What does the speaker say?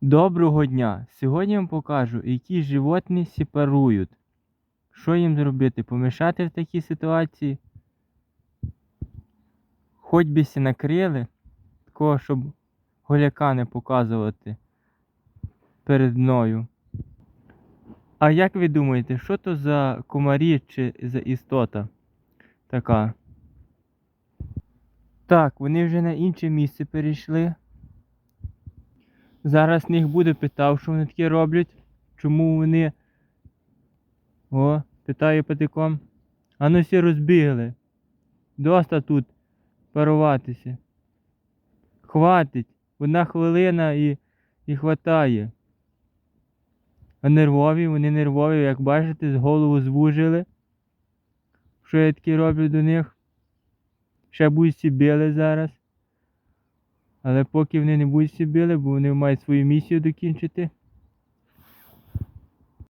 Доброго дня! Сьогодні я вам покажу, які животні сепарують. Що їм зробити? Помішати в такій ситуації? Хоч би сі накрили, такого, щоб голяка не показувати перед мною. А як ви думаєте, що то за комарі чи за істота така? Так, вони вже на інше місце перейшли. Зараз них буде питав, що вони таке роблять. Чому вони. О, питає патиком. А ну всі розбігли. Доста тут паруватися. Хватить. Одна хвилина і, і хватає. А нервові, вони нервові, як бачите, з голову звужили. Що я таке роблю до них? Ще будуть всі били зараз. Але поки вони не будуть всі били, бо вони мають свою місію докінчити.